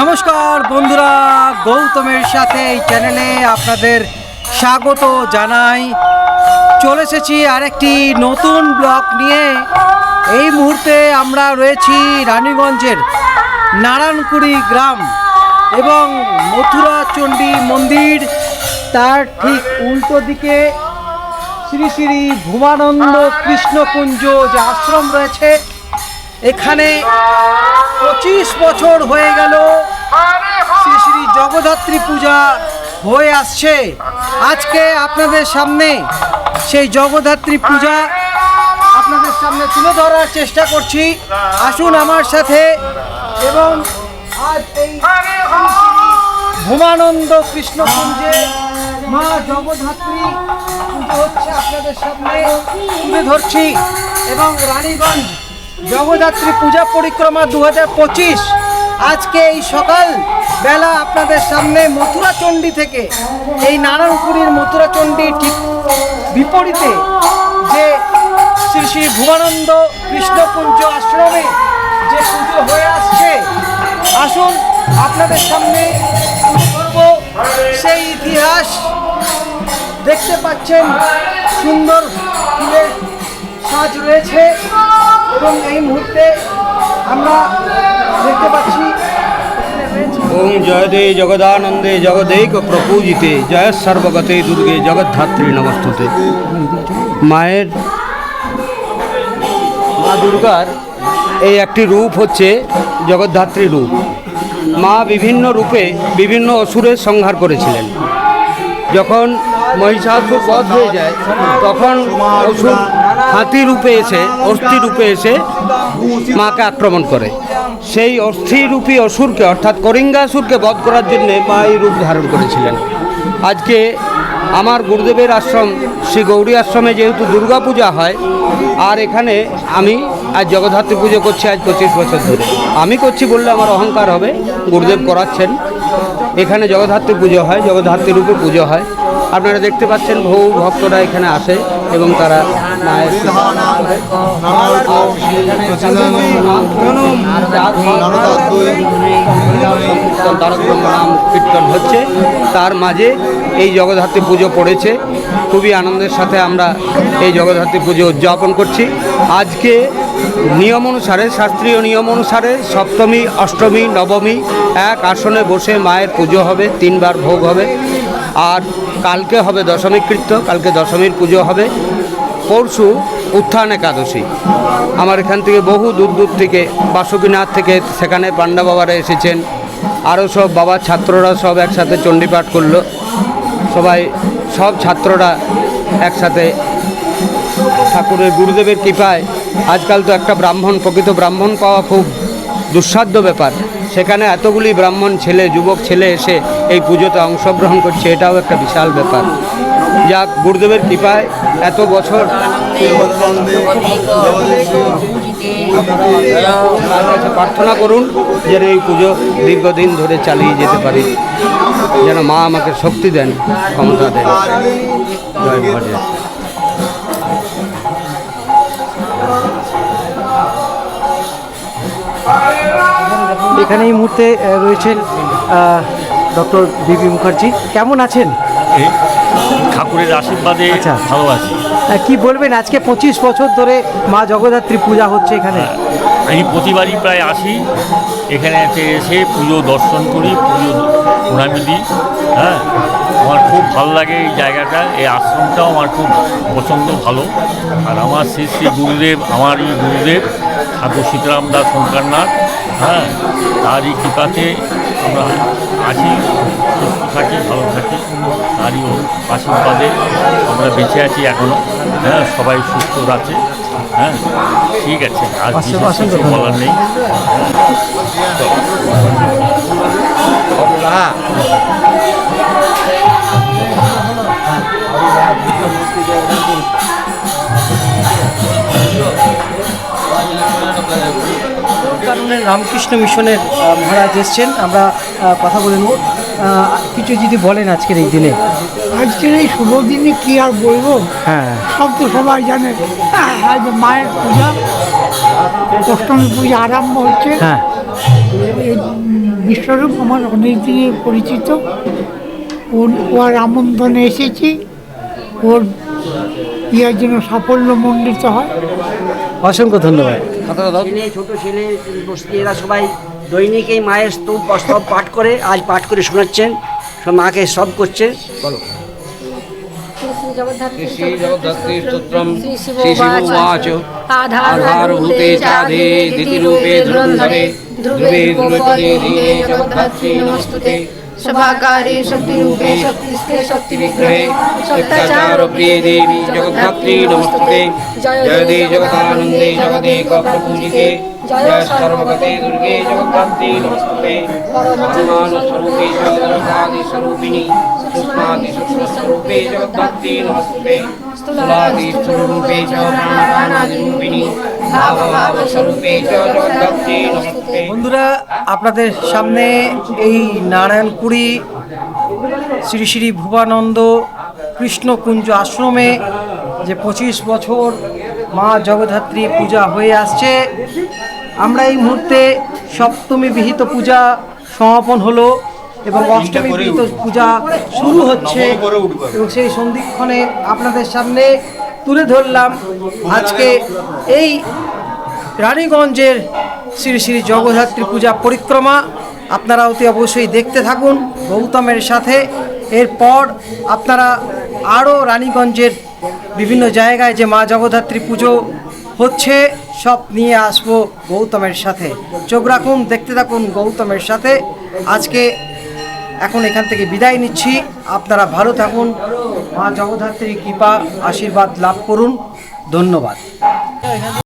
নমস্কার বন্ধুরা, গৌতমের সাথে এই চ্যানেলে আপনাদের স্বাগত জানাই। চলে এসেছি আরেকটি নতুন ব্লগ নিয়ে। এই মুহূর্তে আমরা রয়েছি রানীগঞ্জের নারায়ণকুড়ি গ্রাম এবং মথুরা চণ্ডী মন্দির। তার ঠিক উল্টো দিকে শ্রী শ্রী ভুমানন্দ কৃষ্ণকুঞ্জ যে আশ্রম রয়েছে এখানে পঁচিশ বছর হয়ে গেল শ্রী শ্রী জগদ্ধাত্রী পূজা হয়ে আসছে। আজকে আপনাদের সামনে সেই জগদ্ধাত্রী পূজা আপনাদের সামনে তুলে ধরার চেষ্টা করছি। আসুন আমার সাথে এবং আজ এই ভুমানন্দ কৃষ্ণকুঞ্জে মা জগদ্ধাত্রী হচ্ছে আপনাদের সামনে তুলে ধরছি এবং রানীগঞ্জ জগদ্ধাত্রী পূজা পরিক্রমা দু আজকে এই সকাল বেলা আপনাদের সামনে মথুরা চণ্ডী থেকে এই নারায়ণপুরীর মথুরা চণ্ডী ঠিক বিপরীতে যে শ্রী শ্রী ভুবানন্দ কৃষ্ণপুঞ্জ আশ্রমে যে পুজো হয়ে আসছে, আসুন আপনাদের সামনে সেই ইতিহাস দেখতে পাচ্ছেন, সুন্দর ফুলের সাজ রয়েছে। এবং এই মুহূর্তে আমরা দেখতে পাচ্ছি ওম জয়দে জগদানন্দে জগदैक প্রপূজিতে, জয় সর্বগতে দুর্গে জগদ্ধাত্রী নমস্তুতে। মায়ের মা দুর্গার এই একটি রূপ হচ্ছে জগদ্ধাত্রী রূপ। মা বিভিন্ন রূপে বিভিন্ন অসুরের সংহার করেছিলেন। যখন মহিষাসুর বধ হয়ে যায়, তখন অসুর হাতি রূপে এসে, অস্থি রূপে এসে মাকে আক্রমণ করে। সেই অস্থিরূপী অসুরকে, অর্থাৎ করিঙ্গাসুরকে বধ করার জন্যে মা এই রূপ ধারণ করেছিলেন। আজকে আমার গুরুদেবের আশ্রম, শ্রী গৌরী আশ্রমে যেহেতু দুর্গা পূজা হয়, আর এখানে আমি আজ জগদ্ধাত্রী পুজো করছি আজ পঁচিশ বছর ধরে। আমি করছি বললে আমার অহংকার হবে, গুরুদেব করাচ্ছেন। এখানে জগদ্ধাত্রী পুজো হয়, জগদ্ধাত্রী রূপে পুজো হয়। আপনারা দেখতে পাচ্ছেন বহু ভক্তরা এখানে আসে এবং তারা নাম কীর্তন হচ্ছে তার মাঝে এই জগদ্ধাত্রী পুজো পড়েছে। খুবই আনন্দের সাথে আমরা এই জগদ্ধাত্রী পুজো উদযাপন করছি। আজকে নিয়ম অনুসারে, শাস্ত্রীয় নিয়ম অনুসারে সপ্তমী, অষ্টমী, নবমী এক আসনে বসে মায়ের পুজো হবে, তিনবার ভোগ হবে। আর কালকে হবে দশমী কৃত্য, কালকে দশমীর পুজো হবে। পরশু উত্থান একাদশী। আমার এখান থেকে বহু দূর দূর থেকে, বাসুকীনাথ থেকে সেখানে পান্ডা বাবারা এসেছেন। আরও সব বাবার ছাত্ররা সব একসাথে চণ্ডীপাঠ করল। সবাই সব ছাত্ররা একসাথে। ঠাকুরের গুরুদেবের কৃপায় আজকাল তো একটা ব্রাহ্মণ প্রকৃত ব্রাহ্মণ পাওয়া খুব দুঃসাধ্য ব্যাপার। সেখানে এতগুলি ব্রাহ্মণ ছেলে যুবক ছেলে এসে এই পুজোতে অংশগ্রহণ করছে এটাও একটা বিশাল ব্যাপার। যা গুরুদেবের কৃপায় এত বছর প্রার্থনা করুন যেন এই পুজো দীর্ঘদিন ধরে চালিয়ে যেতে পারি। যেন মা আমাকে শক্তি দেন ক্ষমতা দেন। জয় এখানে এই মুহূর্তে রয়েছেন ডক্টর বিপি মুখার্জি। কেমন আছেন? ঠাকুরের আশীর্বাদে আচ্ছা। ভালো আছি। কি বলবেন? আজকে পঁচিশ বছর ধরে মা জগদ্ধাত্রী পূজা হচ্ছে এখানে। আমি প্রতিবারই প্রায় আসি। এখানে এসে পুজো দর্শন করি, পুজো প্রণামী দিই হ্যাঁ? আমার খুব ভালো লাগে এই জায়গাটা, এই আশ্রমটাও আমার খুব পছন্দ, ভালো। আর আমার শ্রী শ্রী গুরুদেব আমারই গুরুদেব, ঠাকুর সীতারাম দাস শঙ্করনাথ হ্যাঁ? তারই কৃপাতে আমরা আছি, সুস্থ থাকি, ভালো থাকি, তারই আশীর্বাদে আমরা বেঁচে আছি এখনও হ্যাঁ? সবাই সুস্থ আছে। হ্যাঁ ঠিক আছে আর কিছু বলার নেই। কারণের রামকৃষ্ণ মিশনের মহারাজ এসছেন। আমরা কথা বলে নেব। কিছু যদি বলেন আজকের এই দিনে। আজকের এই শুভ দিনে কি আর বলব? হ্যাঁ। সব তো সবাই জানে। আজ মায়ের পূজা অষ্টমী পূজা আরম্ভ হচ্ছে। হ্যাঁ। বিশ্বরূপ আমার অনেক দিনের পরিচিত। ওর ওর আমন্ত্রণে এসেছি। ওর ইয়ের জন্য সাফল্য মণ্ডিত হয়। অসংখ্য ধন্যবাদ। ছোট ছেলে এরা সবাই দৈনিক এই মায়ের স্তূপ সব পাঠ করে আজ পাঠ করে শোনাচ্ছেন। সব মাকে সব করছে। বলো। আধারভূতে চাধে দিতিরূপে ধুরন্ধরে। ধ্রুবে ধ্রুবতে ধীরে জগদ্ধাত্রী নমস্তুতে। সভাকারে শক্তিরূপে শক্তিস্থে শক্তি বিগ্রহে সত্যাচার প্রিয়ে দেবী জগদ্ধাত্রী নমস্তুতে। জয় দে জগদানন্দে জগদেক প্রভুজিতে জয় সর্বগতে দুর্গে জগদ্ধাত্রী নমস্তুতে। পরমান বন্ধুরা, আপনাদের সামনে এই নারায়ণপুরী শ্রী শ্রী ভুবানন্দ কৃষ্ণকুঞ্জ আশ্রমে যে পঁচিশ বছর মা জগদ্ধাত্রী পূজা হয়ে আসছে, আমরা এই মুহূর্তে সপ্তমী বিহিত পূজা সমাপন হলো। এবং অষ্টমী বিহিত পূজা শুরু হচ্ছে। এবং সেই সন্ধিক্ষণে আপনাদের সামনে তুলে ধরলাম আজকে এই রানীগঞ্জের শ্রী শ্রী জগদ্ধাত্রী পূজা পরিক্রমা। আপনারা অতি অবশ্যই দেখতে থাকুন গৌতমের সাথে। এরপর আপনারা আরও রানীগঞ্জের বিভিন্ন জায়গায় যে মা জগদ্ধাত্রী পুজো হচ্ছে সব নিয়ে আসব গৌতমের সাথে। চোখ রাখুন দেখতে থাকুন গৌতমের সাথে। আজকে এখন এখান থেকে বিদায় নিচ্ছি। আপনারা ভালো থাকুন। মা জগদ্ধাত্রীর কৃপা, আশীর্বাদ লাভ করুন। ধন্যবাদ।